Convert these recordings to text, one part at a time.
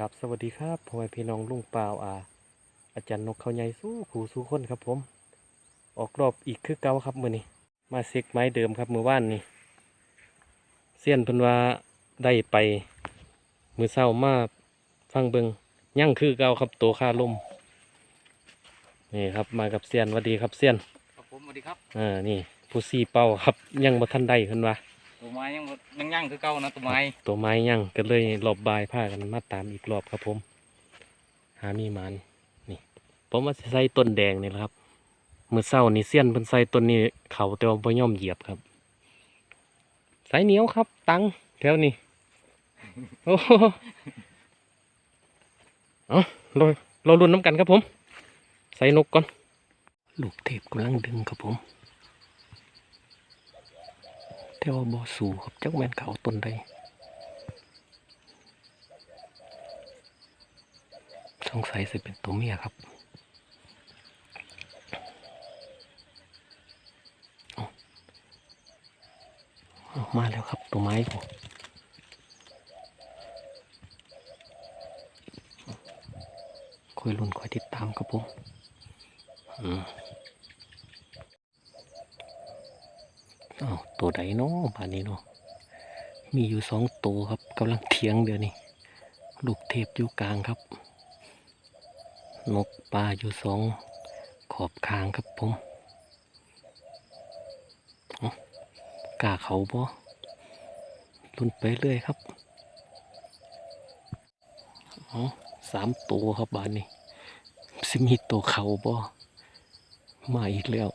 ครับสวัสดีครับพ่อแม่พี่น้องลุงเปล่าอาอาจารย์นกเขาใหญ่สู้ขู่สู้คนครับผม ออกรอบอีกคือเก่าครับมือนี้มาเซ็กไม้เดิมครับมือว่านนี่เสี้ยนเพิ่นว่าได้ไป มือเศร้ามาฟังเบิงยั่งคือเก่าครับโตคาลมนี่ครับมากับเสี้ยนหวัสดีครับเสี้ยนครับผมสวัสดีครับอ่านี่ผู้ซีเป้าครับ ยังบ่ทันได้เพิ่นว่า ตัวไม้ยังบ่ยังยั่งคือเก่านะตัวไม้ตัวไม้ยังก็เลยรอบบายผ้ากันมาตามอีกรอบครับผม หามีหมันนี่ ผมว่าสิใส่ต้นแดงนี่แหละครับมือเศร้านี่เสี้ยนเพิ่นใส่ต้นนี้เขาแต่ว่าบ่ยอมเหยียบครับสายเหนียวครับ ตังแถวนี้โอ้โหเอาเราเราลุ้นน้ำกันครับผม ใส่นกก่อน ลูกเทพกำลังดึงครับผม แต่ว่าบ่สูครับจักแม่นเขาต้นใดสงสัยสิเป็นตัวเมียครับออามาแล้วครับตัวไม้ผมคอยลุ้นคอยติดตามครับผมอืมอ้าว ตัวใดเนาะบ้านนี้เนาะมีอยู่สองตัวครับกำลังเถียงเดี๋ยวนี้ลูกเทพอยู่กลางครับ นกปลาอยู่สองขอบคางครับผมเอากาเขาบ่ลุนไปเรื่อยครับเอสามตัวครับบ้านนี้สิมีตัวเขาบ่มาอีกแล้ว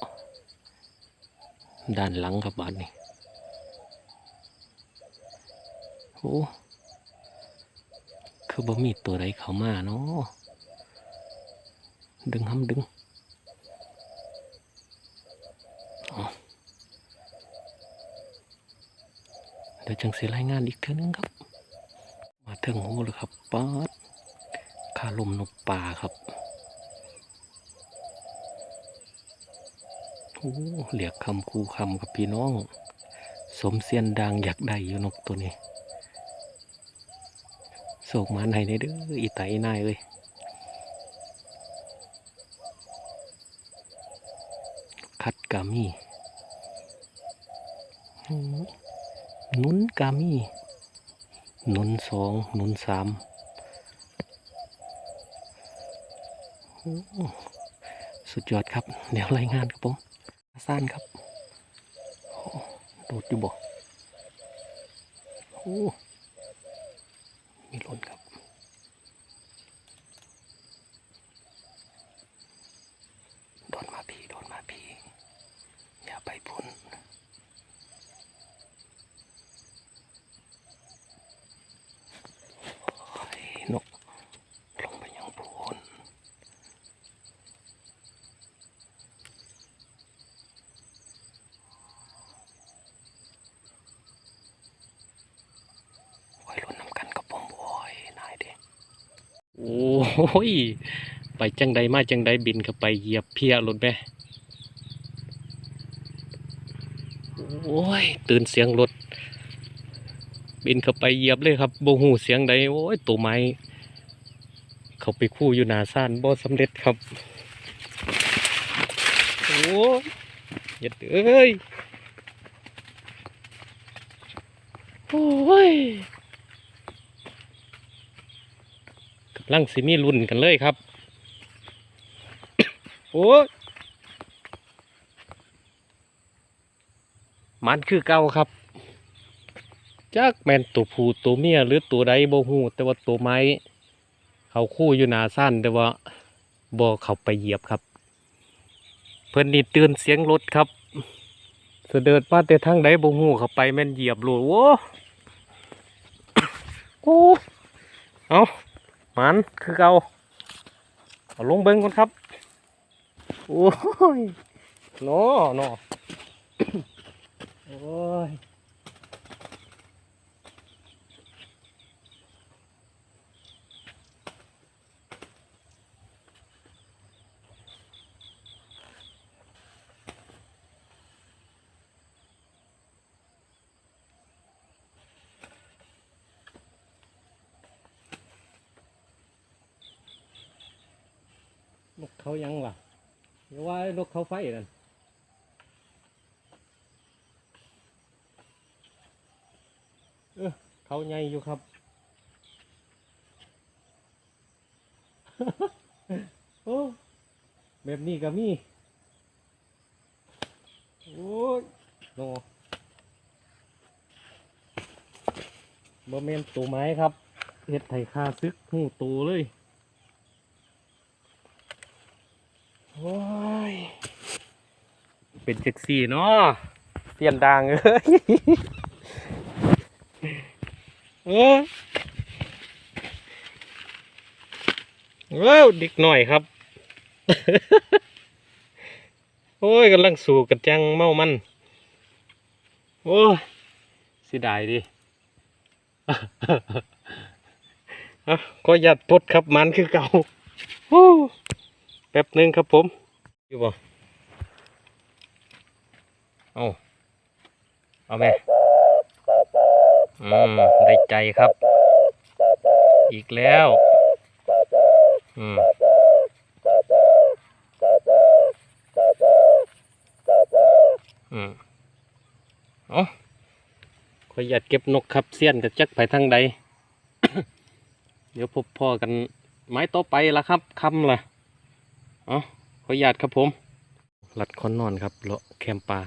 ด้านหลังครับบ้านนี้ โอ้คือบ่มีตัวใดเข้ามาเนาะดึงห้ำดึงเดี๋ยวจังสิรายงานอีกเท่านึงครับ มาถึงหูแล้วครับป๊าดคาลมนกป่าครับโอ้เหลียกคำคูคำกับพี่น้อง สมเสียนดังอยากได้อยู่นกตัวนี้ โศกมาไหนในเด้ออีไตนายเลยคัดกามีนุนกามีนุนสองนุนสามโอ้สุดยอดครับ เดี๋ยวรายงานครับผมสั้นครับโอ้โดดอยู่บ่โอ้ มีล้นครับ โดนมาพี่โดนมาพี่ อย่าไปพุ่นโอ้ยนกลงไปยังพุ่นไว้รุ่นนำกันกับผมโอ้ยนายเด็ โอ้ย ไปจังใดมาจังใดบินเข้าไปเหยียบเพียรถแม่โอ้ย ตื่นเสียงรถ บินเข้าไปเหยียบเลยครับโบหูเสียงใดโอ้ยตัวไม้ เขาไปคู่อยู่หนาซ่านบ่สำเร็จครับ โอ้ยเย็ดเอ้ย โอ้ยกำ ลังสิมีรุ่นกันเลยครับ โอ้มันคือเก่าครับจักแมนตัวผู้ตัวเมียหรือตัวใดบ่ฮู้แต่ว่าตัวไม้ เขาคู่อยู่หนาสั้นแต่ว่าบ่เขาไปเหยียบครับ เพิ่อนนี่ตื่นเสียงรถครับ เสด็จมาแต่ทางใดบ่ฮู้เขาไปแม่นเหยียบโลดโอ้โอ้เอา มันคือเกาเอาลงเบิ่งก่อนครับ โอ้ยนอนโอ้ย นกเขายังล่ะเดี๋ยวว่านกเขาไฟนั่นเออเขาใหญ่อยู่ครับโอ้แบบนี้ก็มีโอ้ยโนบะเมนตัวไม้ครับเห็ดไถคาซึกหูตูเลย โอ้ย เป็นเจ็กซี่เนาะเปลี่ยนดังเอ้ยโอ้ยว้าวดิกหน่อยครับ โอ้ยกำลังสู่กันจังเมามัน โอ้ยเสิดายดิอะก็หยัดพดครับมันคือเก่าโอ้ แป๊บนึงครับผม อยู่บ่เอาเอาแม่อืมได้ใจครับ อีกแล้ว อืมอืมเอขออยากเก็บนกครับเสี้ยนกับจักไปทางใด เดี๋ยวพบพ่อกันไม้ต่อไปละครับคำละ เอาขออยากครับผม หลัดคอนนอนครับเลาะแคมปลา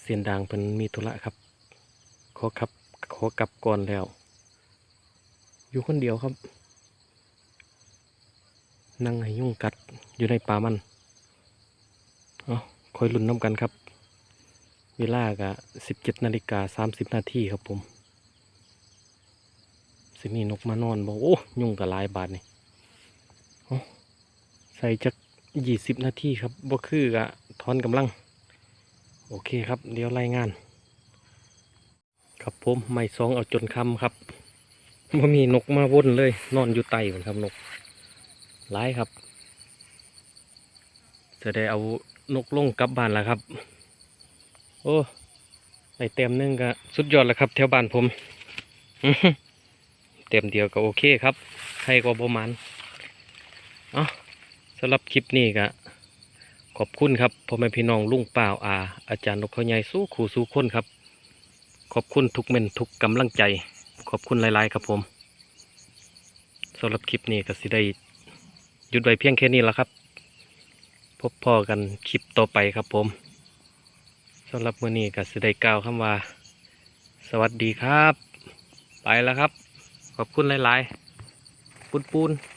เสียนดังเป็นมีธุระครับ ขอครับขอกลับก่อนแล้ว อยู่คนเดียวครับ นั่งให้ยุ่งกัดอยู่ในป่ามันเอาคอยลุ้นน้ำกันครับ เวลากะสิบเจ็ดนาฬิกาสามสิบนาทีครับผม สิมีนกมานอนบอกโอ้ ยุ่งกับลายบาทนี่ ใส่จักยี่สิบนาทีครับบ่คือกะทอนกำลัง โอเคครับ เดี๋ยวรายงาน ครับผมไม่ซองเอาจนคำครับบ่มีนกมาวนเลย นอนอยู่ไตเหมือนครับนกหลายครับ จะได้เอานกลงกลับบ้านแล้วครับ โอ้ไอเต็มนึงก็สุดยอดแล้วครับแถวบ้านผมเต็มเดียวก็โอเคครับใครก็ประมาณเอา สำหรับคลิปนี้ก็ขอบคุณครับพ่อแม่พี่น้องลุงป่าอา อาจารย์นกเขาใหญ่สู้ขู่สู้คนครับ ขอบคุณทุกเมนทุกกำลังใจ ขอบคุณหลาย ๆ ครับผมสำหรับคลิปนี้ก็สิได้หยุดไว้เพียงแค่นี้แล้วครับ พบพ่อกันคลิปต่อไปครับผมสำหรับมื้อนี้ก็สิได้กล่าวคำว่า สวัสดีครับ ไปแล้วครับ ขอบคุณหลาย ๆปูนปูนๆ